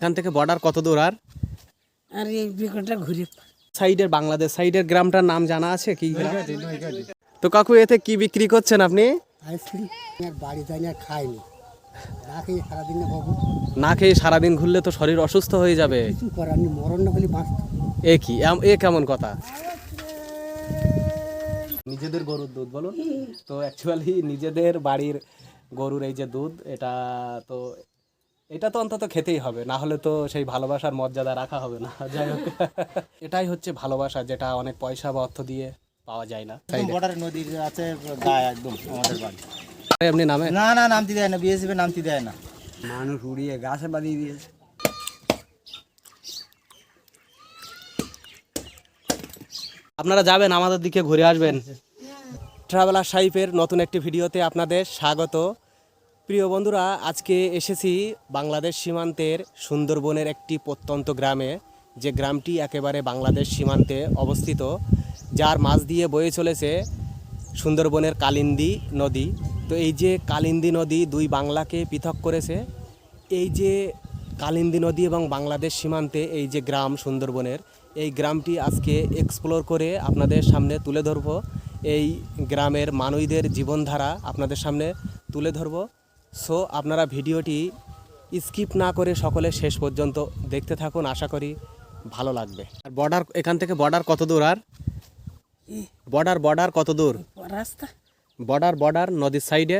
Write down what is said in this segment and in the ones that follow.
এখান থেকে বর্ডার কত দূর আর? আর এই বিকটটা ঘুরে সাইডের বাংলাদেশ সাইডের গ্রামটার নাম জানা আছে কি? গ্রাম? তো কাকু এতে কি বিক্রি করছেন আপনি? আইসক্রিম। আর বাড়ি যাই না খাইনি। না খেয়ে সারাদিন না বাবু। না খেয়ে সারাদিন ঘুরলে তো শরীর অসুস্থ হয়ে যাবে। কিছু করার নেই মরণ না হলে বাঁচত এ কি? এম- এ কেমন কথা? নিজেদের গরুর দুধ বলুন। তো অ্যাকচুয়ালি নিজেদের বাড়ির গরুর এই যে দুধ এটা তো এটা তো অন্তত খেতেই হবে না হলে তো সেই ভালোবাসার মর্যাদা রাখা হবে না। যাই হোক। এটাই হচ্ছে ভালোবাসা যেটা অনেক পয়সা বা অর্থ দিয়ে পাওয়া যায় না। বর্ডার নদীর আছে গায়ে একদম আমাদের বাড়ি। এমনি নামে? না না নামতি দেয় না বিএসএফ নামতি দেয় না। মানুষ উড়িয়ে গাছে বাঁধিয়ে দিয়েছে। আপনারা যাবেন আমাদের দিকে ঘুরে আসবেন। ট্রাভেলার সাইফের নতুন একটি ভিডিওতে আপনাদের স্বাগত। প্রিয় বন্ধুরা, আজকে এসেছি বাংলাদেশ সীমান্তের সুন্দরবনের একটি প্রত্যন্ত গ্রামে। যে গ্রামটি একেবারে বাংলাদেশ সীমান্তে অবস্থিত, যার মাঝ দিয়ে বয়ে চলেছে সুন্দরবনের কালিন্দী নদী। তো এই যে কালিন্দী নদী দুই বাংলাকে পৃথক করেছে, এই যে কালিন্দী নদী এবং বাংলাদেশ সীমান্তে এই যে গ্রাম সুন্দরবনের, এই গ্রামটি আজকে এক্সপ্লোর করে আপনাদের সামনে তুলে ধরব। এই গ্রামের মানুষদের জীবনধারা আপনাদের সামনে তুলে ধরব। সো আপনারা ভিডিওটি স্কিপ না করে সকলে শেষ পর্যন্ত দেখতে থাকুন আশা করি ভালো লাগবে। আর বর্ডার এখান থেকে বর্ডার কত দূর আর? বর্ডার বর্ডার কত দূর? রাস্তা। বর্ডার বর্ডার নদীর সাইডে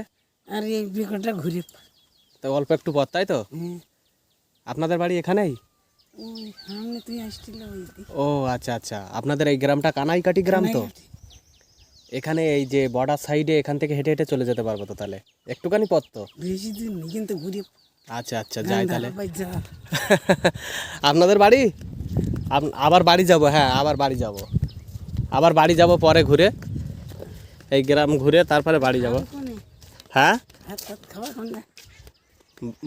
আর এই বিকটটা ঘুরে তো অল্প একটু পথ তাই তো? আপনাদের বাড়ি এখানেই? ও আচ্ছা আচ্ছা। আপনাদের এই গ্রামটা কানাইকাটি গ্রাম তো? এখানে এই যে বর্ডার সাইডে এখান থেকে হেঁটে হেঁটে চলে যেতে পারব তো তাহলে? একটুখানি পথ তো। বেশি দিন কিন্তু ঘুরে আচ্ছা আচ্ছা যাই তাহলে। আপনাদের বাড়ি? আবার বাড়ি যাব হ্যাঁ আবার বাড়ি যাব। আবার বাড়ি যাব পরে ঘুরে। এই গ্রাম ঘুরে তারপরে বাড়ি যাব। হ্যাঁ?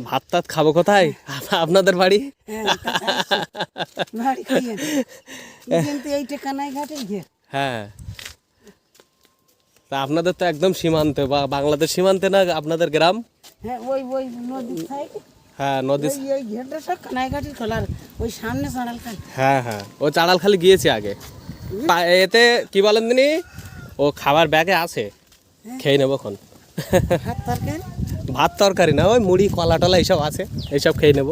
ভাত টাত খাব কোথায়? আপনাদের বাড়ি? হ্যাঁ বাড়ি খাইয়ে কিন্তু এইটা কানাই ঘাটে গিয়ে হ্যাঁ তা আপনাদের তো একদম সীমান্তে বা বাংলাদেশ সীমান্তে না আপনাদের গ্রাম? হ্যাঁ ওই ওই নদীর হ্যাঁ নদী ওই ওই ঘেরটা সব কানাই খোলার ওই সামনে সাড়াল হ্যাঁ হ্যাঁ ও চাড়ালখালি গিয়েছে আগে। এতে কি বলেন ও খাবার ব্যাগে আছে খেয়ে নেব খন ভাত তরকারি? না ওই মুড়ি কলা টলা এইসব আছে এইসব খেয়ে নেব।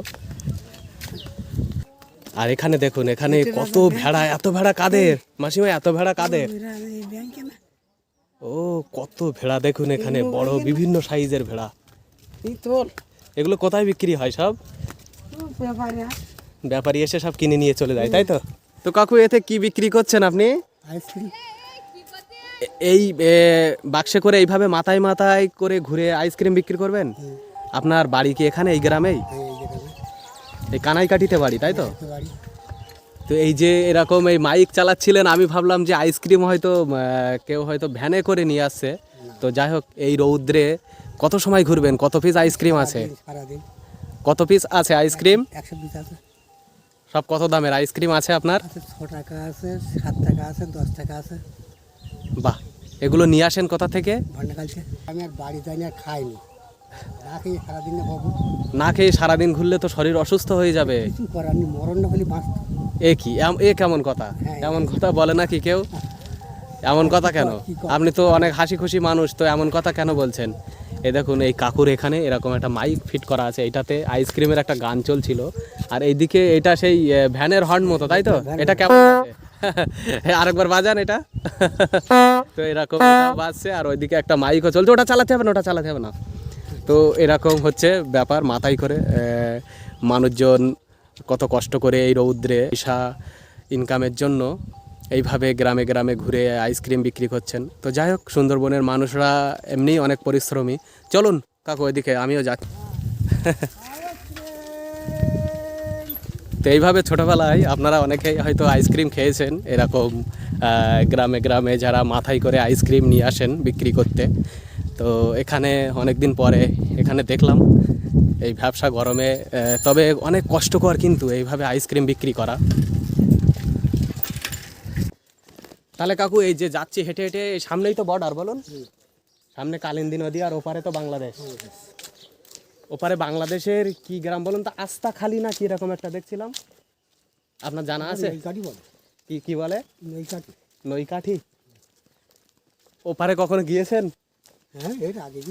আর এখানে দেখুন এখানে কত ভেড়া এত ভেড়া কাদের? মাসিমা এত ভেড়া কাদের ওইরা এই ব্যাংকে না ও কত ভেড়া দেখুন এখানে বড় বিভিন্ন সাইজের ভেড়া। এগুলো কোথায় বিক্রি হয় সব? ব্যাপারী এসে সব কিনে নিয়ে চলে যায় তাই তো? তো কাকু এতে কি বিক্রি করছেন আপনি? এই বাক্সে করে এইভাবে মাথায় মাথায় করে ঘুরে আইসক্রিম বিক্রি করবেন? আপনার বাড়ি কি এখানে এই গ্রামেই? এই যেখানে এই কানাইকাঠিতে বাড়ি তাই তো? বাড়ি। তো এই যে এরকম এই মাইক চালাচ্ছিলেন আমি ভাবলাম যে আইসক্রিম হয়তো কেউ হয়তো ভ্যানে করে নিয়ে আসছে। তো যাই হোক এই রৌদ্রে কত সময় ঘুরবেন? কত পিস আইসক্রিম আছে? কত পিস আছে আইসক্রিম সব কত দামের আইসক্রিম আছে আপনার? ছ টাকা আছে সাত টাকা আছে দশ টাকা আছে। বাহ এগুলো নিয়ে আসেন কোথা থেকে? আমি আর বাড়ি যাই না খাইনি। না খেয়ে সারাদিন না খেয়ে সারাদিন ঘুরলে তো শরীর অসুস্থ হয়ে যাবে। কিছু করার নেই মরণ না হলে বাঁচত এ কি? এম- এ কেমন কথা? হ্যাঁ, এমন কথা বলে না কি কেউ? এমন কথা কেন? আপনি তো অনেক হাসি খুশি মানুষ তো এমন কথা কেন বলছেন? এ দেখুন এই কাকুর এখানে এরকম একটা মাইক ফিট করা আছে এটাতে আইসক্রিমের একটা গান চলছিল। আর এইদিকে এটা সেই ভ্যানের হর্ন মতো তাই তো? এটা কেমন? হ্যাঁ, আরেকবার বাজান এটা। তো এরকম বাজছে আর ওইদিকে একটা মাইকও চলছে। ওটা চালাতে হবে না ওটা চালাতে হবে না। তো এরকম হচ্ছে ব্যাপার মাথায় করে মানুষজন কত কষ্ট করে এই রৌদ্রে পয়সা ইনকামের জন্য এইভাবে গ্রামে গ্রামে ঘুরে আইসক্রিম বিক্রি করছেন। তো যাই হোক, সুন্দরবনের মানুষরা এমনিই অনেক পরিশ্রমী। চলুন, কাকু ওইদিকে, আমিও যাচ্ছি। তো এইভাবে ছোটোবেলায় আপনারা অনেকেই হয়তো আইসক্রিম খেয়েছেন, এরকম গ্রামে গ্রামে যারা মাথায় করে আইসক্রিম নিয়ে আসেন বিক্রি করতে। তো এখানে অনেক দিন পরে এখানে দেখলাম এই ব্যবসা গরমে তবে অনেক কষ্টকর কিন্তু এইভাবে আইসক্রিম বিক্রি করা। তাহলে কাকু এই যে যাচ্ছি হেঁটে হেঁটে এই সামনেই তো বর্ডার বলুন? সামনে কালিন্দী নদী আর ওপারে তো বাংলাদেশ। ওপারে বাংলাদেশের কি গ্রাম বলুন তো আস্তা খালি না কি রকম একটা দেখছিলাম? আপনার জানা আছে? কি কি বলে? নৈকাঠি। ওপারে কখনো গিয়েছেন? হ্যাঁ এর আগে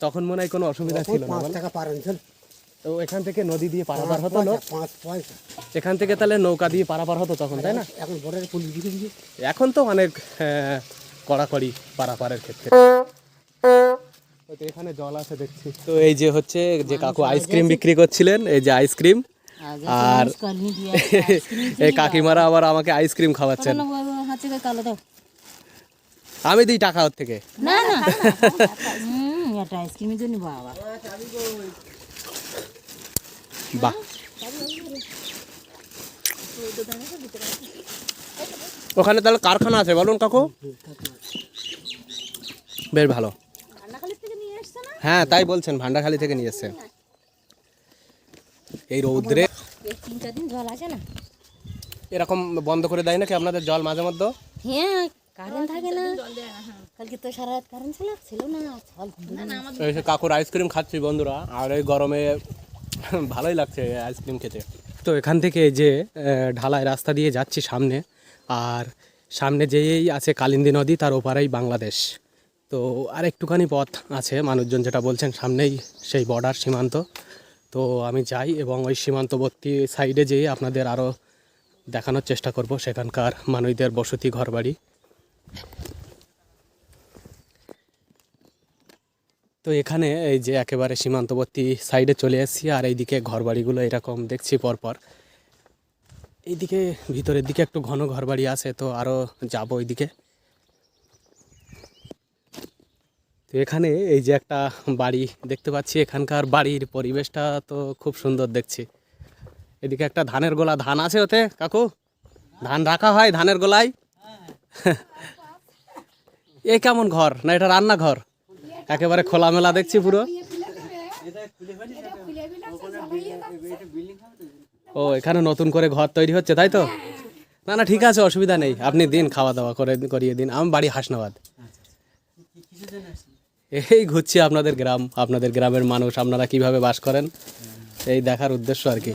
তখন মনে হয় কোনো অসুবিধা ছিল না পাঁচ টাকা পার তো এখান থেকে নদী দিয়ে পারাপার হতো লোক। পাঁচ পয়সা। এখান থেকে তাহলে নৌকা দিয়ে পারাপার হতো তখন তাই না? এখন বর্ডারে পুলিশ দিকে দিকে এখন তো অনেক কড়াকড়ি পারাপারের ক্ষেত্রে। তো এখানে জল আছে দেখছি। তো এই যে হচ্ছে যে কাকু আইসক্রিম বিক্রি করছিলেন এই যে আইসক্রিম আর এই কাকিমারা আবার আমাকে আইসক্রিম খাওয়াচ্ছেন। আমি দিই টাকা ওর থেকে। না না। আইসক্রিমের জন্য বাবা। বাহ। ওখানে তাহলে কারখানা আছে বলুন কাকু। বেশ ভালো। হ্যাঁ তাই বলছেন ভান্ডারখালি থেকে নিয়ে এসছেন। এই রৌদ্রে। এরকম বন্ধ করে দেয় নাকি আপনাদের জল মাঝে মধ্যে? হ্যাঁ কারেন্ট থাকে না। কালকে তো সারা রাত কারেন্ট ছিল ছিল না এই কাকুর আইসক্রিম খাচ্ছি বন্ধুরা আর এই গরমে ভালোই লাগছে আইসক্রিম খেতে। তো এখান থেকে যে ঢালাই রাস্তা দিয়ে যাচ্ছি সামনে আর সামনে যেই আছে কালিন্দী নদী তার ওপারেই বাংলাদেশ। তো আর একটুখানি পথ আছে মানুষজন যেটা বলছেন সামনেই সেই বর্ডার সীমান্ত। তো আমি যাই এবং ওই সীমান্তবর্তী সাইডে যেয়ে আপনাদের আরও দেখানোর চেষ্টা করব সেখানকার মানুষদের বসতি ঘরবাড়ি। তো এখানে এই যে একেবারে সীমান্তবর্তী সাইডে চলে এসেছি, আর এইদিকে ঘরবাড়িগুলো এরকম দেখছি পরপর। এইদিকে ভিতরের দিকে একটু ঘন ঘরবাড়ি আছে, তো আরও যাব ওইদিকে। তো এখানে এই যে একটা বাড়ি দেখতে পাচ্ছি, এখানকার বাড়ির পরিবেশটা তো খুব সুন্দর দেখছি। এদিকে একটা ধানের গোলা, ধান আছে ওতে, কাকু? ধান রাখা হয় ধানের গোলায়? এ কেমন ঘর? না, এটা রান্নাঘর? একেবারে খোলামেলা দেখছি পুরো। ও, এখানে নতুন করে ঘর তৈরি হচ্ছে, তাই তো? না না, ঠিক আছে, অসুবিধা নেই। আপনি দিন খাওয়া দাওয়া করে, করিয়ে দিন। আমি বাড়ি হাসনাবাদ। এই ঘুরছি আপনাদের গ্রাম, আপনাদের গ্রামের মানুষ, আপনারা কীভাবে বাস করেন? এই দেখার উদ্দেশ্য আর কি।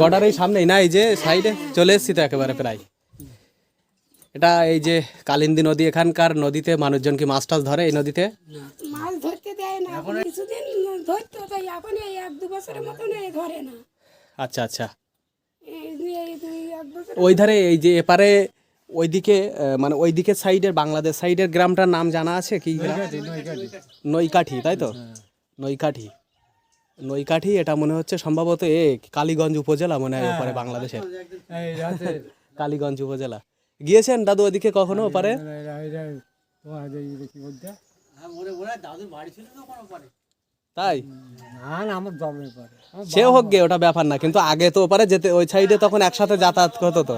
বর্ডার এই সামনেই, না, এই যে সাইডে চলে এসেছি তো একেবারে প্রায়। এটা এই যে কালিন্দী নদী এখানকার নদীতে মানুষজন কি মাছ টাছ ধরে এই নদীতে? মাছ ধরতে দেয় না। কিছুদিন ধরতো তাই এখন এই এক দু বছরের মতন এই ধরে না। আচ্ছা আচ্ছা। এই দুই এই দুই এক বছর ওই ধারে এই যে এপারে ওইদিকে মানে ওইদিকে সাইডের বাংলাদেশ সাইডের গ্রামটার নাম জানা আছে কি? গ্রাম নৈকাঠি। তাই তো? নৈকাঠি। নৈকাঠি এটা মনে হচ্ছে সম্ভবত এ কালীগঞ্জ উপজেলা মনে হয় ওপারে বাংলাদেশের। কালীগঞ্জ উপজেলা। গিয়েছেন? দাদু ওদিকে কখনো ওপারে? তাই? না না আমার দমে পারে। সে হোক গে ওটা ব্যাপার না কিন্তু আগে তো ওপারে যেতে ওই সাইডে তখন একসাথে যাতায়াত হতো তো।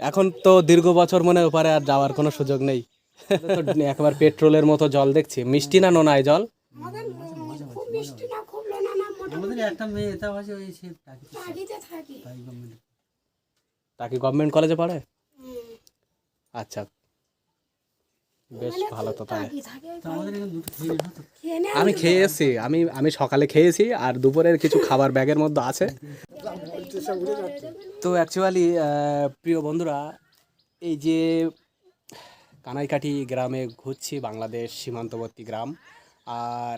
এখন তো দীর্ঘ বছর মনে ওপারে আর যাওয়ার কোনো সুযোগ নেই। তো একবার পেট্রোলের মতো জল দেখছি। মিষ্টি না নোনায় জল? আমাদের একটা মেয়ে এটা আছে ওই সে বাড়িতে থাকি তাকে গভর্নমেন্ট কলেজে পড়ে? আচ্ছা। বেশ ভালো তো তাহলে দুটো খেয়ে আমি খেয়েছি আমি আমি সকালে খেয়েছি আর দুপুরের কিছু খাবার ব্যাগের মধ্যে আছে। তো অ্যাকচুয়ালি প্রিয় বন্ধুরা এই যে কানাইকাঠি গ্রামে ঘুরছি বাংলাদেশ সীমান্তবর্তী গ্রাম আর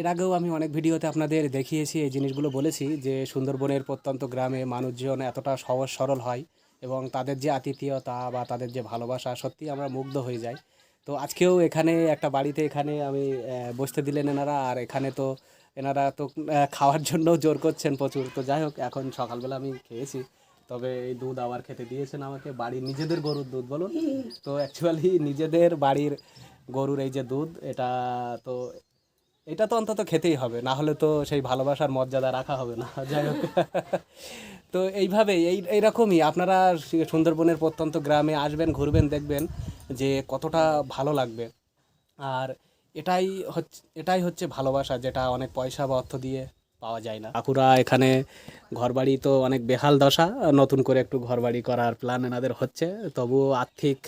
এর আগেও আমি অনেক ভিডিওতে আপনাদের দেখিয়েছি, এই জিনিসগুলো বলেছি যে সুন্দরবনের প্রত্যন্ত গ্রামে মানুষজন এতটা সহজ সরল হয় এবং তাদের যে আতিথেয়তা বা তাদের যে ভালোবাসা সত্যি আমরা মুগ্ধ হয়ে যাই। তো আজকেও এখানে একটা বাড়িতে এখানে আমি বসতে দিলেন এনারা আর এখানে তো এনারা তো খাওয়ার জন্য জোর করছেন প্রচুর। তো যাই হোক, এখন সকালবেলা আমি খেয়েছি। তবে এই দুধ আবার খেতে দিয়েছেন আমাকে, বাড়ির নিজেদের গরুর দুধ বলুন। তো অ্যাকচুয়ালি নিজেদের বাড়ির গরুর এই যে দুধ, এটা তো এটা তো অন্তত খেতেই হবে, না হলে তো সেই ভালোবাসার মর্যাদা রাখা হবে না। যাই হোক। তো এইভাবে এই, এইরকমই আপনারা সুন্দরবনের প্রত্যন্ত গ্রামে আসবেন, ঘুরবেন, দেখবেন যে কতটা ভালো লাগবে। আর এটাই হচ্ছে এটাই হচ্ছে ভালোবাসা, যেটা অনেক পয়সা বা অর্থ দিয়ে পাওয়া যায় না। কাকুরা এখানে ঘরবাড়ি তো অনেক বেহাল দশা, নতুন করে একটু ঘরবাড়ি করার প্ল্যান এনাদের হচ্ছে। তবুও আর্থিক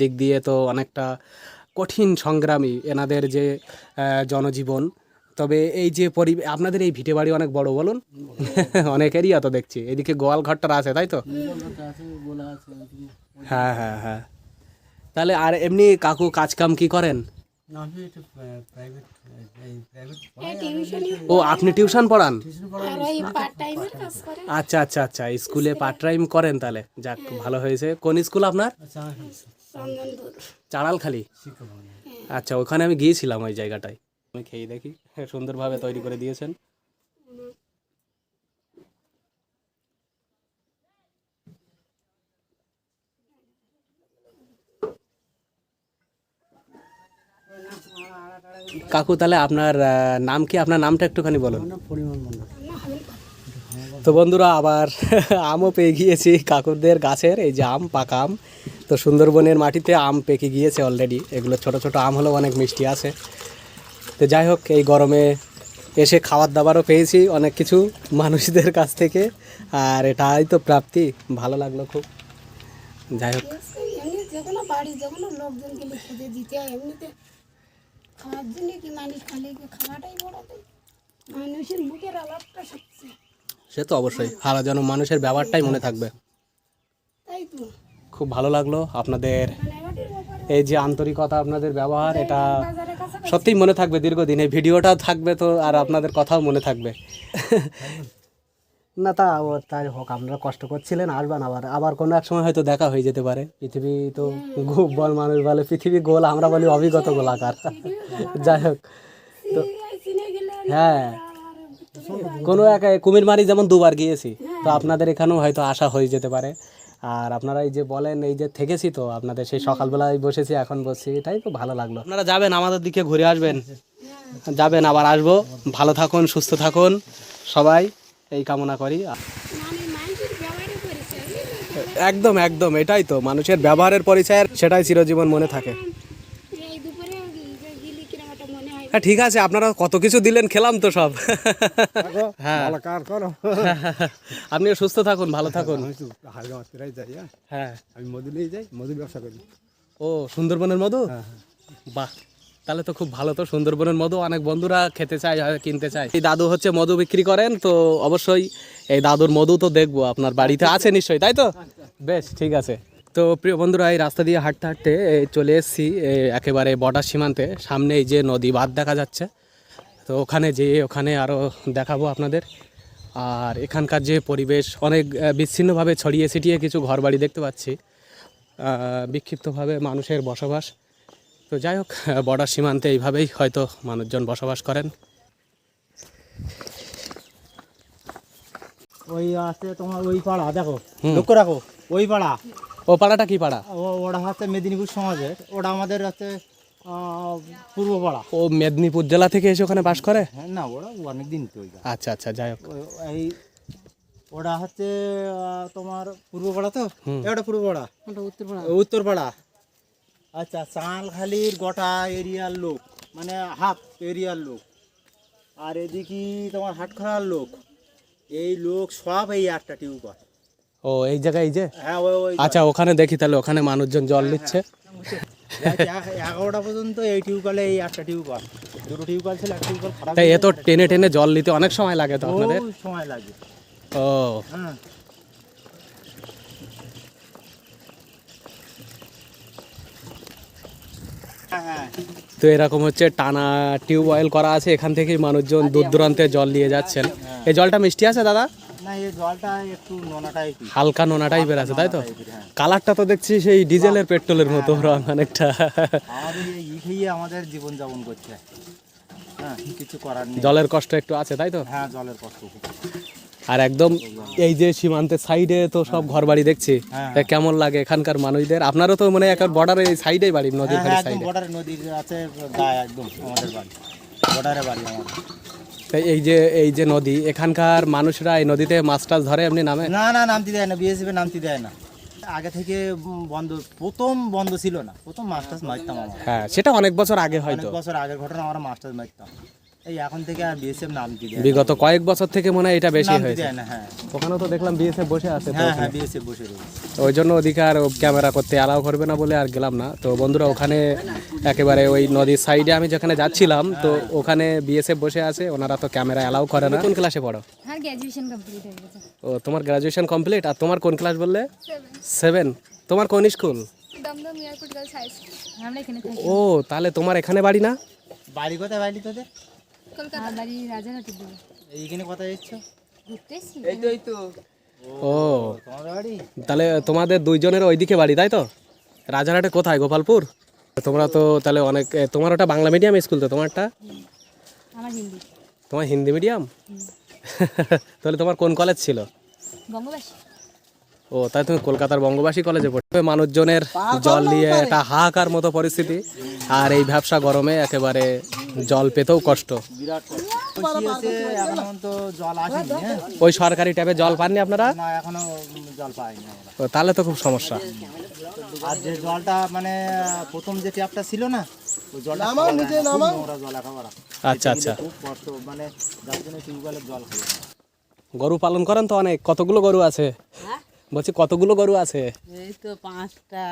দিক দিয়ে তো অনেকটা কঠিন সংগ্রামী এনাদের যে জনজীবন। তবে এই যে পরি আপনাদের এই ভিটে বাড়ি অনেক বড় বলুন? অনেক এরিয়া তো দেখছি। এদিকে গোয়াল ঘরটা আছে তাই তো। হ্যাঁ হ্যাঁ হ্যাঁ। তাহলে আর এমনি কাকু কাজ কাম কি করেন? টিউশনি ও আপনি টিউশন পড়ান? আচ্ছা আচ্ছা আচ্ছা স্কুলে পার্ট টাইম করেন তাহলে। যাক ভালো হয়েছে। কোন স্কুল আপনার? আচ্ছা চাড়ালখালি? ভবনে আচ্ছা ওখানে আমি গিয়েছিলাম ওই জায়গাটায়। আমি খেয়ে দেখি হ্যাঁ, সুন্দরভাবে তৈরি করে দিয়েছেন। কাকু তাহলে আপনার নাম কি? আপনার নামটা একটুখানি বলুন। তো বন্ধুরা আবার আমও পেয়ে গিয়েছি কাকুরদের গাছের এই যে আম পাকা আম। তো সুন্দরবনের মাটিতে আম পেকে গিয়েছে অলরেডি এগুলো ছোট ছোট আম হলেও অনেক মিষ্টি আছে। তো যাই হোক এই গরমে এসে খাবার দাবারও পেয়েছি অনেক কিছু মানুষদের কাছ থেকে। আর এটাই তো প্রাপ্তি ভালো লাগল খুব। যাই হোক। সে তো অবশ্যই হারা যেন মানুষের ব্যবহারটাই মনে থাকবে। তাই তো। খুব ভালো লাগল আপনাদের এই যে আন্তরিকতা আপনাদের ব্যবহার, এটা সত্যিই মনে থাকবে দীর্ঘদিন। এই ভিডিওটাও থাকবে তো, আর আপনাদের কথাও মনে থাকবে। না, তা তাই হোক, আপনারা কষ্ট করছিলেন, আসবেন আবার। আবার কোনো এক সময় হয়তো দেখা হয়ে যেতে পারে। পৃথিবী তো খুব বল মানুষ বলে, পৃথিবী গোল, আমরা বলি অবিগত গোলাকার। যাই হোক, তো হ্যাঁ কোনো এক কুমিরমারি যেমন দুবার গিয়েছি, তো আপনাদের এখানেও হয়তো আশা হয়ে যেতে পারে। আর আপনারা এই যে বলেন, এই যে থেকেছি তো, আপনাদের সেই সকালবেলায় বসেছি, এখন বসছি, এটাই তো ভালো লাগল। আপনারা যাবেন, আমাদের দিকে ঘুরে আসবেন। যাবেন, আবার আসব। ভালো থাকুন, সুস্থ থাকুন। সবাই এই কামনা করি। একদম একদম, এটাই তো, মানুষের ব্যবহারের পরিচয়, সেটাই চিরজীবন মনে থাকে এই দুপুরে যে গিলি কিরম একটা মনে হয় হ্যাঁ ঠিক আছে আপনারা কত কিছু দিলেন খেলাম তো সব। হ্যাঁ। আপনিও সুস্থ থাকুন ভালো থাকুন। হ্যাঁ। হ্যাঁ। আমি মধু নিয়ে যাই মধুর ব্যবসা করি। ও সুন্দরবনের মধু? বাহ তাহলে তো খুব ভালো তো সুন্দরবনের মধু অনেক বন্ধুরা খেতে চায় কিনতে চায়। এই দাদু হচ্ছে মধু বিক্রি করেন তো অবশ্যই এই দাদুর মধু তো দেখব আপনার বাড়িতে আছে নিশ্চয়ই তাই তো? বেশ ঠিক আছে। তো প্রিয় বন্ধুরা এই রাস্তা দিয়ে হাঁটতে হাঁটতে চলে এসেছি একেবারে বর্ডার সীমান্তে। সামনে এই যে নদী বাঁধ দেখা যাচ্ছে। তো ওখানে যেয়ে ওখানে আরও দেখাবো আপনাদের। আর এখানকার যে পরিবেশ অনেক বিচ্ছিন্নভাবে ছড়িয়ে ছিটিয়ে কিছু ঘরবাড়ি দেখতে পাচ্ছি। বিক্ষিপ্তভাবে মানুষের বসবাস। তো যাই হোক বর্ডার সীমান্তে এইভাবেই হয়তো মানুষজন বসবাস করেন। ওই আছে তোমার ওই পাড়া দেখো লক্ষ্য রাখো ওই পাড়া। ও পাড়াটা কি পাড়া? ও- ওটা হচ্ছে মেদিনীপুর সমাজের। ওটা আমাদের হচ্ছে পূর্ব পাড়া। ও মেদিনীপুর জেলা থেকে এসে ওখানে বাস করে? হ্যাঁ না ওরা অনেক দিন তো আচ্ছা আচ্ছা যাই হোক। এই ওটা হচ্ছে তোমার পূর্ব পাড়া তো? এটা পূর্ব পাড়া? উত্তর পাড়া। আচ্ছা চাঁলখালির গোটা এরিয়ার লোক মানে হাফ এরিয়ার লোক। আর এদিকে তোমার হাটখড়ার লোক। এই লোক সব এই একটা টিউবার। ও এই জায়গায় এই যে? হ্যাঁ আচ্ছা ওখানে দেখি তাহলে ওখানে মানুষজন জল নিচ্ছে। এগারোটা পর্যন্ত এই টিউবওয়েলে এই একটা টিউবওয়েল। দুটো টিউবওয়েল ছিল একটা টিউবওয়েল খারাপ তাই এ তো টেনে টেনে জল নিতে অনেক সময় লাগে তো আপনাদের? সময় লাগে। ও। হ্যাঁ। হ্যাঁ তো এরকম হচ্ছে টানা টিউব অয়েল করা আছে এখান থেকেই মানুষজন দূর দূরান্তে জল নিয়ে যাচ্ছেন। এই জলটা মিষ্টি আছে দাদা? না এই জলটা একটু নোনা টাইপই হালকা নোনা টাইপের আছে তাই তো? হ্যাঁ। কালারটা তো দেখছি সেই ডিজেলের পেট্রোলের মতো রং অনেকটা। আমাদের এই খেয়ে আমাদের জীবন যাপন করছে। হ্যাঁ কিছু করার নেই। জলের কষ্ট একটু আছে তাই তো? হ্যাঁ জলের কষ্ট আর একদম এই যে সীমান্তের সাইডে তো সব ঘর বাড়ি দেখছি হ্যাঁ। কেমন লাগে এখানকার মানুষদের? আপনারও তো মানে একটা বর্ডারের এই সাইডেই বাড়ি নদীর হ্যাঁ হ্যাঁ সাইডে বর্ডারে নদীর আছে গায়ে একদম আমাদের বাড়ি। বর্ডারে বাড়ি আমাদের। এই যে এই যে নদী এখানকার মানুষরা এই নদীতে মাছ টাছ ধরে এমনি নামে? না না নামতে দেয় না বিএসএফ নামতে দেয় না। আগে থেকে বন্ধ প্রথম বন্ধ ছিল না প্রথম মাছ টাছ মারতাম হ্যাঁ সেটা অনেক বছর আগে হয়তো। অনেক বছর আগে ঘটনা আমরা মাছ টাছ মারতাম। এই এখন থেকে আর বিএসএফ নাম দিয়ে বিগত কয়েক বছর থেকে মনে হয় এটা বেশি হয়েছে। হ্যাঁ। ওখানেও তো দেখলাম বিএসএফ বসে আছে হ্যাঁ হ্যাঁ বিএসএফ বসে রয়েছে। ওই জন্য ওদিকে আর ক্যামেরা করতে অ্যালাউ করবে না বলে আর গেলাম না। তো বন্ধুরা ওখানে একেবারে ওই নদীর সাইডে আমি যেখানে যাচ্ছিলাম তো ওখানে বিএসএফ বসে আছে ওনারা তো ক্যামেরা অ্যালাউ করে না। কোন ক্লাসে পড়ো? আর গ্র্যাজুয়েশন কমপ্লিট হয়ে গেছে। ও তোমার গ্রাজুয়েশন কমপ্লিট আর তোমার কোন ক্লাস বললে? সেভেন তোমার কোন school Dumdum airport girls high school. আমরা এখানে থাকি। ও তাহলে তোমার এখানে বাড়ি না? বাড়ি কোথায় বাড়ি তোদের? আমার বাড়ি রাজারহাটের দিকে এইখানে কোথায় এসছো? ঘুরতে এসছি ও। তোমার বাড়ি? তাহলে তোমাদের দুইজনের ওইদিকে বাড়ি তাই তো? রাজারহাটে কোথায় গোপালপুর? তোমরা তো তাহলে অনেক তোমার ওটা বাংলা মিডিয়াম স্কুল তো তোমারটা? আমার হিন্দি। তোমার হিন্দি মিডিয়াম তাহলে তোমার কোন কলেজ ছিল? বঙ্গবাসী। ও তাই তুমি কলকাতার বঙ্গবাসী কলেজে পড়বে মানুষজনের জল নিয়ে একটা হাহাকার মতো পরিস্থিতি আর এই ব্যবসা গরমে একেবারে জল পেতেও কষ্ট। বসিয়েছে এখনও তো জল আসেনি হ্যাঁ ওই সরকারি ট্যাপে জল পাননি আপনারা? জল পাইনি ও, তাহলে তো খুব সমস্যা। আর যে জলটা মানে প্রথম যে ট্যাপটা ছিল না আচ্ছা আচ্ছা। মানে। গরু পালন করেন তো অনেক? কতগুলো গরু আছে? বলছি কতগুলো গরু আছে? এই তো পাঁচটা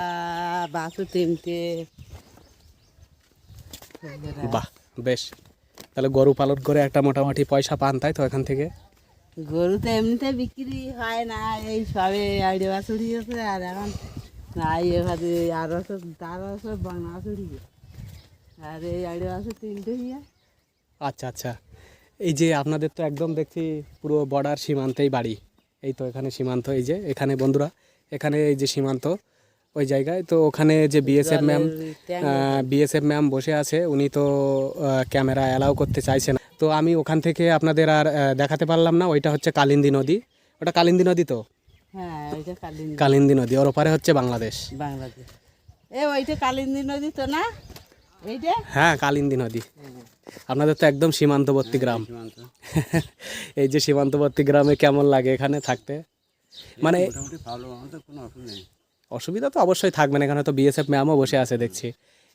বাছু তিনটে। বাহ বেশ। তাহলে গরু পালন করে একটা মোটামুটি পয়সা পান তাই তো এখান থেকে? গরু তো এমনিতে বিক্রি হয় না এই সবে আইডে বাছুরি আছে আর এখন নাই এভাবে আর বছর তার বছর বাংলা বাছুরি আর এই আইডে বাছুর তিনটে ইয়ে আচ্ছা আচ্ছা। এই যে আপনাদের তো একদম দেখছি পুরো বর্ডার সীমান্তেই বাড়ি। এই তো এখানে সীমান্ত এই যে এখানে বন্ধুরা এখানে এই যে সীমান্ত ওই জায়গায়। তো ওখানে যে বিএসএফ ম্যাম বিএসএফ ম্যাম বসে আছে উনি তো ক্যামেরা অ্যালাউ করতে চাইছে না। তো আমি ওখান থেকে আপনাদের আর দেখাতে পারলাম না ওইটা হচ্ছে কালিন্দী নদী। ওটা কালিন্দী নদী তো? হ্যাঁ কালিন্দী কালিন্দী নদী ওর ওপারে হচ্ছে বাংলাদেশ। বাংলাদেশ। এ ওইটা কালিন্দী নদী তো না? এইটা হ্যাঁ কালিন্দী নদী। আপনাদের তো একদম সীমান্তবর্তী গ্রাম। এই যে সীমান্তবর্তী গ্রামে কেমন লাগে এখানে থাকতে? মানে অসুবিধা তো অবশ্যই থাকবে না এখানে তো বিএসএফ ম্যামও বসে আছে দেখছি।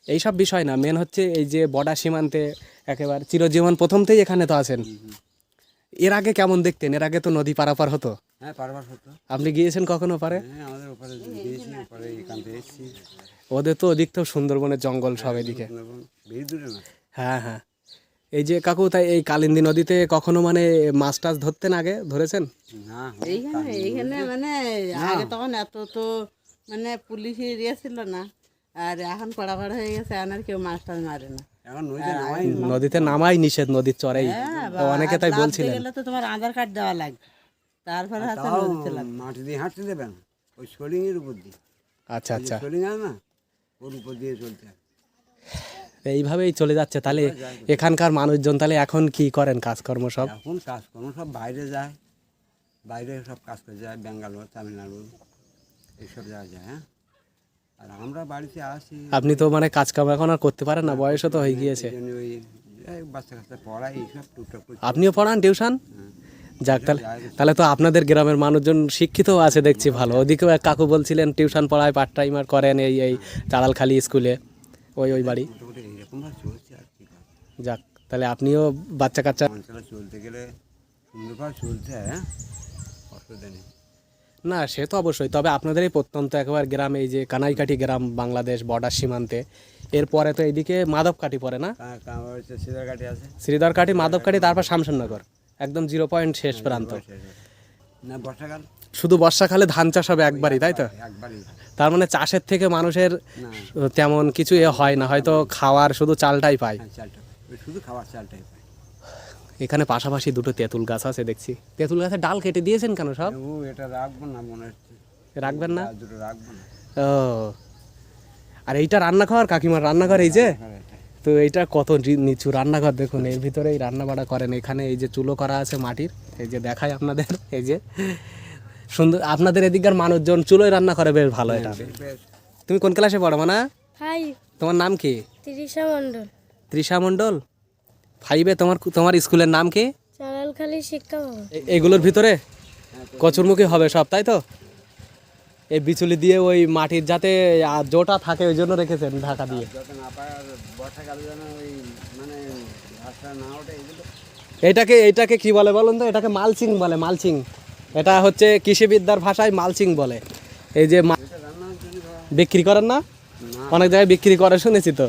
এইসব বিষয় না মেন হচ্ছে এই যে বর্ডার সীমান্তে একেবারে চিরজীবন প্রথমতেই এখানে তো আছেন। এর আগে কেমন দেখতেন? এর আগে তো নদী পারাপার হতো। হ্যাঁ হতো। আপনি গিয়েছেন কখনো পারে? হ্যাঁ আমাদের ওপারে গিয়েছি ওপারে এখান থেকে এসেছি। ওদের তো ওদিক তো সুন্দরবনের জঙ্গল সব এদিকে। হ্যাঁ হ্যাঁ। এই যে কাকু তাই এই কালিন্দী নদীতে কখনো মানে মাছ টাছ ধরতেন আগে? ধরেছেন? এইখানে এইখানে মানে আগে তখন এত তো মানে পুলিশ এরিয়া ছিল না। আর এখন পড়া পড়া হয়ে গেছে এখন আর কেউ মাছ টাছ মারে না। এখন নদীতে নামাই নিষেধ নদীর চরেই। তো অনেকে তাই বলছিলেন। তো তোমার আধার কার্ড দেওয়া লাগবে। তারপরে তাও নদীতে লাগবে মাটি দিয়ে হাঁটতে দেবে না ওই সোলিংয়ের উপর দিয়ে। আচ্ছা আচ্ছা। সোলিং না ওর উপর দিয়ে চলতে হয়। এইভাবেই চলে যাচ্ছে। তাহলে এখানকার মানুষজন তাহলে এখন কি করেন কাজকর্ম সব? এখন কাজকর্ম সব বাইরে যায়। বাইরে সব কাজ করে যায় ব্যাঙ্গালোর তামিলনাড়ু এইসব জায়গায় যায় হ্যাঁ? আর আমরা বাড়িতে আসি আপনি তো মানে কাজ কাম এখন আর করতে পারেন না বয়সও তো হয়ে গিয়েছে। ওই বাচ্চা কাচ্চা পড়াই এইসব টুকটাক আপনিও পড়ান টিউশন? যাক তাহলে তাহলে তো আপনাদের গ্রামের মানুষজন শিক্ষিত আছে দেখছি ভালো। ওদিকেও এক কাকু বলছিলেন টিউশন পড়ায় পার্ট টাইমার করেন এই এই চালালখালি স্কুলে। ওই ওই বাড়ি। মোটামুটি এইরকমভাবে চলছে আর কি করব। যাক তাহলে আপনিও বাচ্চা কাচ্চা চলতে গেলে সুন্দরভাবে হ্যাঁ? অসুবিধা নেই না। সে তো অবশ্যই। তবে আপনাদের এই প্রত্যন্ত একবার গ্রাম এই যে কানাইকাঠি গ্রাম বাংলাদেশ বর্ডার সীমান্তে এরপরে তো এইদিকে মাধবকাঠি পড়ে না? হচ্ছে সিদারকাঠি আছে। শ্রীধরকাঠি মাধবকাঠি তারপর শামসুরনগর একদম জিরো পয়েন্ট শেষ প্রান্ত। না বর্ষাকাল? শুধু বর্ষাকালে ধান চাষ হবে একবারই তাই তো? একবারই। তার মানে চাষের থেকে মানুষের তেমন কিছু এ হয় না হয়তো খাওয়ার শুধু চালটাই পায়। হ্যাঁ চালটা শুধু খাবার চালটাই পাই এখানে পাশাপাশি দুটো তেঁতুল গাছ আছে দেখছি। তেঁতুল গাছের ডাল কেটে দিয়েছেন কেন সব? ও এটা রাখব না মনে হচ্ছে। রাখবেন না? আর দুটো রাখব না। ও। আর এইটা রান্নাঘর? কাকিমার রান্নাঘর এই যে? তো এইটা কত নিচু রান্নাঘর দেখুন এর ভিতরেই রান্না বাড়া করেন। এখানে এই যে চুলো করা আছে মাটির এই যে দেখাই আপনাদের এই যে। সুন্দর আপনাদের এদিককার মানুষজন চুলোয় রান্না করে বেশ ভালো এটা। তুমি কোন ক্লাসে পড়ো মানা? হাই তোমার নাম কি? তিরিশা মণ্ডল। তৃষা মণ্ডল? ফাইভে তোমার তোমার স্কুলের নাম কি? চালালখালি শিক্ষা ভবন। এ- এইগুলোর ভিতরে? কচুরমুখী হবে সব তাই তো? এই বিচুলি দিয়ে ওই মাটির যাতে জোটা থাকে ওই জন্য রেখেছেন ঢাকা দিয়ে। মানে এটাকে এটাকে কি বলে বলুন তো? এটাকে মালচিং বলে মালচিং। এটা হচ্ছে কৃষিবিদ্যার ভাষায় মালচিং বলে। এই যে বিক্রি করেন না? অনেক জায়গায় বিক্রি করে শুনেছি তো।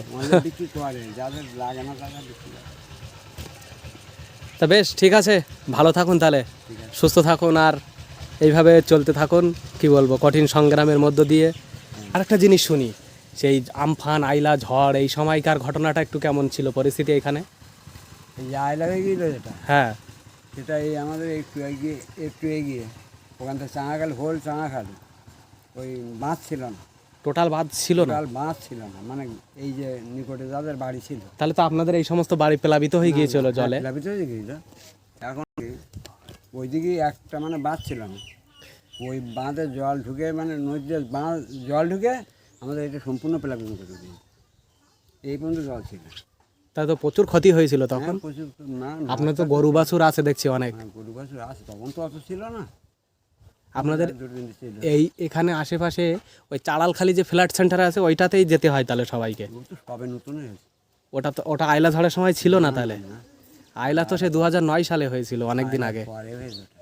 তা বেশ ঠিক আছে। ভালো থাকুন তাহলে। সুস্থ থাকুন আর এইভাবে চলতে থাকুন কি বলব কঠিন সংগ্রামের মধ্য দিয়ে। আরেকটা জিনিস শুনি সেই আমফান আইলা ঝড় এই সময়কার ঘটনাটা একটু কেমন ছিল পরিস্থিতি এখানে? এই যেটা হ্যাঁ। সেটা এই আমাদের একটু এগিয়ে একটু এগিয়ে ওখান থেকে চাঙাখাল হোল চাঙাখালি ওই বাঁধ ছিল না। টোটাল বাঁধ ছিল না? টোটাল বাঁধ ছিল না মানে এই যে নিকটে যাদের বাড়ি ছিল। তাহলে তো আপনাদের এই সমস্ত বাড়ি প্লাবিত হয়ে গিয়েছিল জলে? প্লাবিত হয়ে গিয়েছিল। এখন ওইদিকে একটা মানে বাঁধ ছিল না। ওই বাঁধে জল ঢুকে মানে নদীতে বাঁধ জল ঢুকে আমাদের এটা সম্পূর্ণ প্লাবিত করে দিয়ে এই পর্যন্ত জল ছিল তাই তো প্রচুর ক্ষতি হয়েছিল তখন? হ্যাঁ, প্রচুর না না, আপনার তো গরু বাছুর আছে দেখছি অনেক। হ্যাঁ, গরু বাছুর আছে তখন তো অত ছিল না। আপনাদের ছিল। এই এখানে আশেপাশে ওই চাড়ালখালি যে ফ্ল্যাট সেন্টার আছে ওইটাতেই যেতে হয় তাহলে সবাইকে? ও তো সবে নতুন হয়েছে। ওটা তো ওটা আইলা ঝড়ের সময় ছিল না তাহলে? আইলা তো সে দু নয় সালে হয়েছিল অনেক দিন আগে। পরে হয়েছে ওটা।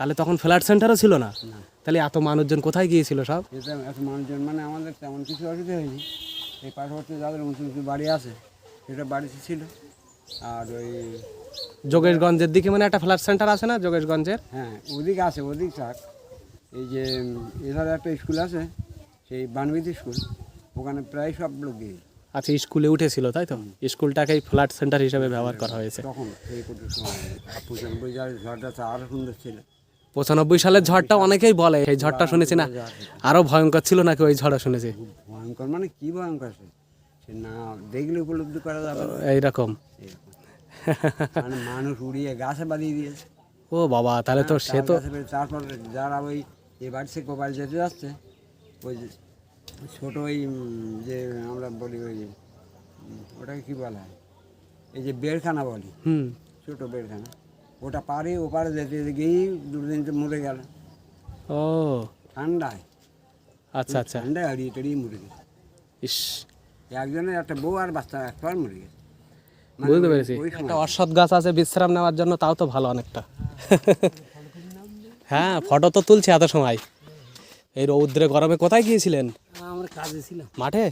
তাহলে তখন ফ্ল্যাট সেন্টারও ছিল না? তাহলে এত মানুষজন কোথায় গিয়েছিল সব? এত মানুষজন মানে আমাদের তেমন কিছু অসুবিধা হয়নি। এই পাশাপাশি যাদের উঁচু উঁচু বাড়ি আছে সেটা বাড়িতে ছিল। আর ওই যোগেশগঞ্জের দিকে মানে একটা ফ্ল্যাট সেন্টার আছে না যোগেশগঞ্জের? হ্যাঁ ওদিক আছে ওদিক থাক। এই যে এধারে একটা স্কুল আছে সেই বানবিতি স্কুল। ওখানে প্রায় সব লোক গিয়ে আচ্ছা স্কুলে উঠেছিল তাই তো? স্কুলটাকেই ফ্ল্যাট সেন্টার হিসেবে ব্যবহার করা হয়েছে। তখন সেই পঁচানব্বই যার ঝড়টা আরও সুন্দর ছিল। পঁচানব্বই সালের ঝড়টা অনেকেই বলে সেই ঝড়টা শুনেছি না? আরও ভয়ঙ্কর ছিল নাকি ওই ঝড়টা শুনেছি? ভয়ঙ্কর মানে কী ভয়ঙ্কর? না দেখলে উপলব্ধি করা যাবে এইরকম। মানে মানুষ উড়িয়ে গাছে বাঁধিয়ে দিয়েছে। ও বাবা তাহলে তো সে তো তারপর যারা ওই এ বাড়ি থেকে বাড়ি যেতে যাচ্ছে ওই যে ছোটো ওই যে আমরা বলি ওই উম, ওটাকে কী বলা হয়? এই যে বেড়খানা বলি। হুম। ছোটো বেড়খানা। ওটা পারে ও পারে যেতে যেতে গিয়েই দুদিন তো মরে গেল। ও। ঠান্ডায়। আচ্ছা আচ্ছা। ঠান্ডায় হারিয়ে টাড়িয়ে মরে গেছে। ইস। একজনের একটা বউ আর বাচ্চা একবার মরে গেছে। মানে বুঝতে পেরেছি। একটা গাছ আছে বিশ্রাম নেওয়ার জন্য তাও তো ভালো অনেকটা। হ্যাঁ ফটো তো তুলছে এত সময়। এই রৌদ্রে গরমে কোথায় গিয়েছিলেন? আমরা কাজে ছিলাম। মাঠে?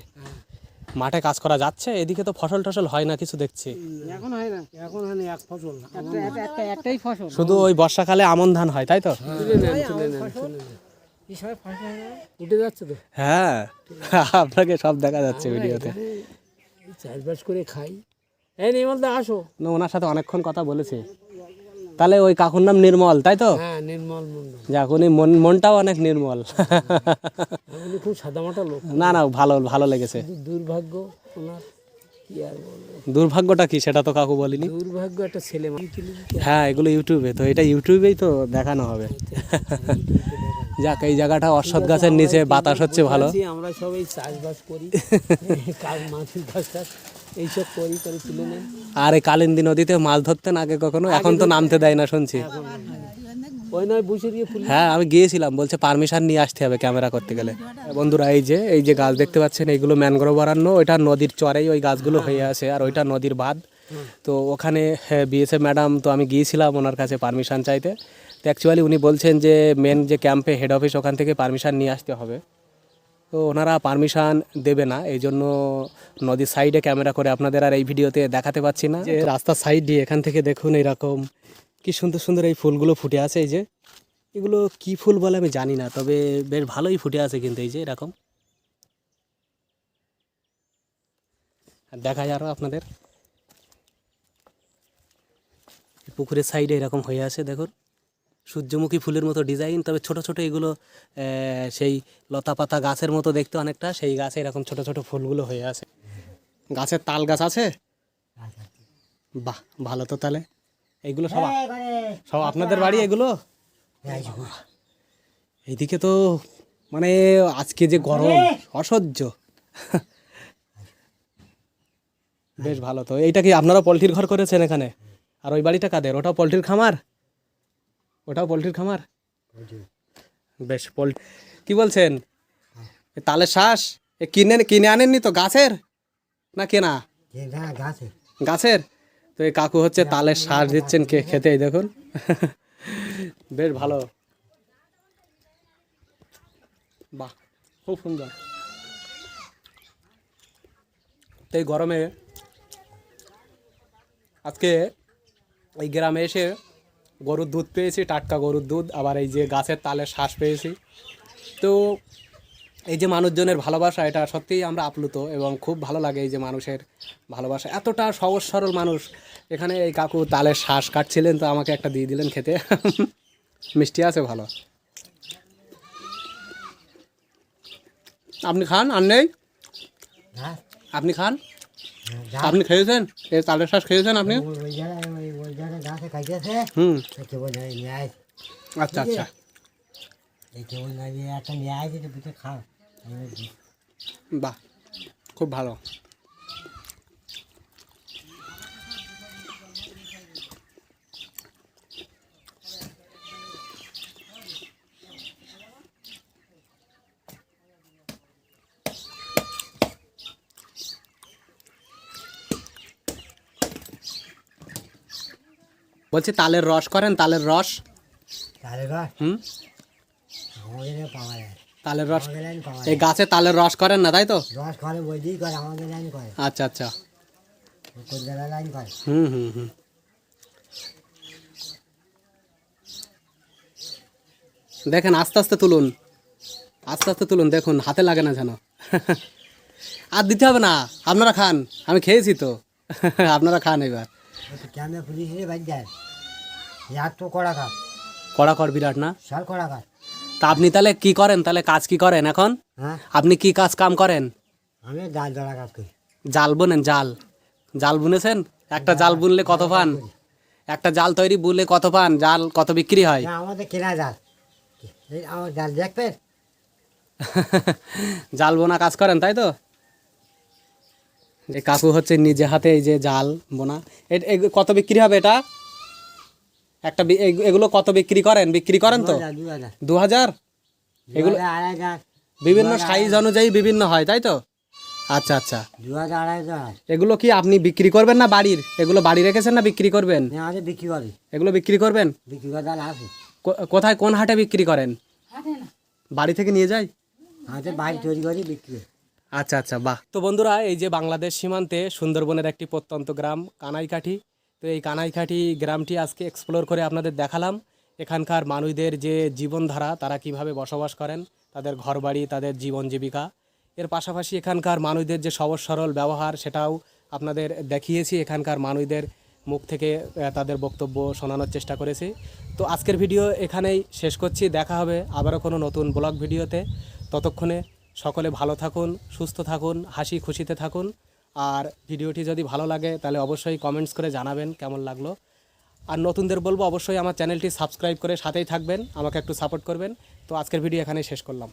মাঠে কাজ করা যাচ্ছে? এদিকে তো ফসল টসল হয় না কিছু দেখছি। এখন হয় না এখন হয় না এক ফসল একটা একটা একটাই ফসল। শুধু ওই বর্ষাকালে আমন ধান হয় তাই তো? হয় না? উঠে যাচ্ছে তো? হ্যাঁ আপনাকে সব দেখা যাচ্ছে ভিডিওতে। চাষবাস করে খাই। এই নির্মল দা আসো। না ওনার সাথে অনেকক্ষণ কথা বলেছি। তাহলে ওই কাকুর নাম নির্মল তাই তো? হ্যাঁ নির্মল যাক উনি মন মনটাও অনেক নির্মল। খুব সাদামাটা লোক। না না ভালো ভালো লেগেছে। দুর্ভাগ্য ওনার। কি আর বলব দুর্ভাগ্যটা কি? সেটা তো কাকু বলিনি। দুর্ভাগ্য একটা ছেলে কি হ্যাঁ এগুলো ইউটিউবে। তো এটা ইউটিউবেই তো দেখানো হবে। যাক এই জায়গাটা অশ্বত্থ গাছের নিচে বাতাস হচ্ছে ভালো। আমরা সবাই চাষবাস করি। এইসব করি করে তুলে নেই। আর এই কালিন্দী নদীতে মাছ ধরতেন আগে কখনো? এখন তো নামতে দেয় না শুনছি। ওই নয় দিয়ে হ্যাঁ আমি গিয়েছিলাম। বলছে পারমিশন নিয়ে আসতে হবে ক্যামেরা করতে গেলে। বন্ধুরা এই যে এই যে গাছ দেখতে পাচ্ছেন এইগুলো ম্যানগ্রোভ অরণ্য ওইটা নদীর চরেই ওই গাছগুলো হয়ে আছে আর ওইটা নদীর বাঁধ। তো ওখানে বিএসএফ ম্যাডাম তো আমি গিয়েছিলাম ওনার কাছে পারমিশন চাইতে। তো অ্যাকচুয়ালি উনি বলছেন যে মেন যে ক্যাম্পে হেড অফিস ওখান থেকে পারমিশন নিয়ে আসতে হবে। তো ওনারা পারমিশন দেবে না এই জন্য নদীর সাইডে ক্যামেরা করে আপনাদের আর এই ভিডিওতে দেখাতে পাচ্ছি না। যে রাস্তার সাইড দিয়ে এখান থেকে দেখুন এরকম কি সুন্দর সুন্দর এই ফুলগুলো ফুটে আছে এই যে। এগুলো কি ফুল বলে আমি জানি না তবে বেশ ভালোই ফুটে আছে কিন্তু এই যে এরকম। দেখা দেখায় আরও আপনাদের। পুকুরের সাইডে এরকম হয়ে আছে দেখুন। সূর্যমুখী ফুলের মতো ডিজাইন তবে ছোট ছোট এগুলো সেই লতা পাতা গাছের মতো দেখতে অনেকটা সেই গাছে এরকম ছোট ছোট ফুলগুলো হয়ে আছে। গাছের তাল গাছ আছে। বাহ ভালো তো তাহলে। এইগুলো সব সব আপনাদের বাড়ি এগুলো? এইদিকে তো মানে আজকে যে গরম অসহ্য। বেশ ভালো তো। এইটা কি আপনারা পোলট্রির ঘর করেছেন এখানে? আর ওই বাড়িটা কাদের? ওটাও পোলট্রির খামার? ওটাও পোলট্রির খামার? বেশ পোল্ট্রি কি বলছেন? এ তালের শ্বাস? এ কিনে কিনে আনেননি তো গাছের? না কেনা? গাছের? তো এই কাকু হচ্ছে তালের সার দিচ্ছেন কে খেতে দেখুন। বেশ ভালো। বাহ খুব সুন্দর। তো এই গরমে আজকে এই গ্রামে এসে গরুর দুধ পেয়েছি টাটকা গরুর দুধ আবার এই যে গাছের তালের শ্বাস পেয়েছি। তো এই যে মানুষজনের ভালোবাসা এটা সত্যিই আমরা আপ্লুত এবং খুব ভালো লাগে এই যে মানুষের ভালোবাসা। এতটা সহজ সরল মানুষ। এখানে এই কাকু তালের শ্বাস কাটছিলেন তো আমাকে একটা দিয়ে দিলেন খেতে। মিষ্টি আছে ভালো। আপনি খান আর নেই? আপনি খান? আপনি খেয়েছেন? এই তালের শ্বাস খেয়েছেন আপনি? হুম। আচ্ছা আচ্ছা। একটা নিয়ে আয় যেটা খাও বাহ খুব ভালো। বলছি তালের রস করেন? তালের রস? তাহলে ঘর হুম? আমাদের পাওয়া যায়। তালের রস। এই গাছে তালের রস করেন না তাই তো? রস করে বই করে আমাদের লাইন করে আচ্ছা আচ্ছা। কলকাতা লাইন করে হুম হুম হুম। দেখেন আস্তে আস্তে তুলুন। আস্তে আস্তে তুলুন দেখুন হাতে লাগে না যেন। আর দিতে হবে না আপনারা খান। আমি খেয়েছি তো। আপনারা খান এবার। কড়া কর বিরাট না? সব কড়া কাজ তা আপনি তাহলে কি করেন? তাহলে কাজ কি করেন এখন? হ্যাঁ। আপনি কি কাজ কাম করেন? আমি ডাল জড়া কাজ করি। জাল বোনেন জাল। জাল বুনেছেন? একটা জাল বুনলে কত পান? একটা জাল তৈরি বুনলে কত পান? জাল কত বিক্রি হয়? না আমাদের কেনা জাল। এই আমার জাল জাল বোনা কাজ করেন তাই তো? এই কাকু হচ্ছে নিজে হাতে এই যে জাল বোনা। এ- এ- কত বিক্রি হবে এটা? একটা এগুলো কত বিক্রি করেন? বিক্রি করেন তো? দু হাজার এগুলো বিভিন্ন সাইজ অনুযায়ী বিভিন্ন হয় তাই তো? আচ্ছা আচ্ছা। এগুলো কি আপনি বিক্রি করবেন না বাড়ির? এগুলো বাড়ি রেখেছেন না বিক্রি করবেন? বিক্রি করি। এগুলো বিক্রি করবেন? কোথায় কোন হাটে বিক্রি করেন? বাড়ি থেকে নিয়ে যাই? বাড়ি তৈরি করি বিক্রি। আচ্ছা আচ্ছা বাহ। তো বন্ধুরা এই যে বাংলাদেশ সীমান্তে সুন্দরবনের একটি প্রত্যন্ত গ্রাম কানাইকাঠি তো এই কানাইকাঠি গ্রামটি আজকে এক্সপ্লোর করে আপনাদের দেখালাম। এখানকার মানুষদের যে জীবনধারা, তারা কীভাবে বসবাস করেন, তাদের ঘরবাড়ি, তাদের জীবন জীবিকা। এর পাশাপাশি এখানকার মানুষদের যে সহজ সরল ব্যবহার, সেটাও আপনাদের দেখিয়েছি। এখানকার মানুষদের মুখ থেকে তাদের বক্তব্য শোনানোর চেষ্টা করেছি। তো আজকের ভিডিও এখানেই শেষ করছি। দেখা হবে আবারও কোনো নতুন ব্লগ ভিডিওতে। ততক্ষণে সকলে ভালো থাকুন, সুস্থ থাকুন, হাসি খুশিতে থাকুন। আর ভিডিওটি যদি ভালো লাগে, তাহলে অবশ্যই কমেন্টস করে জানাবেন কেমন লাগল। আর নতুনদের বলব, অবশ্যই আমার চ্যানেলটি সাবস্ক্রাইব করে সাথেই থাকবেন, আমাকে একটু সাপোর্ট করবেন। তো আজকের ভিডিও এখানেই শেষ করলাম।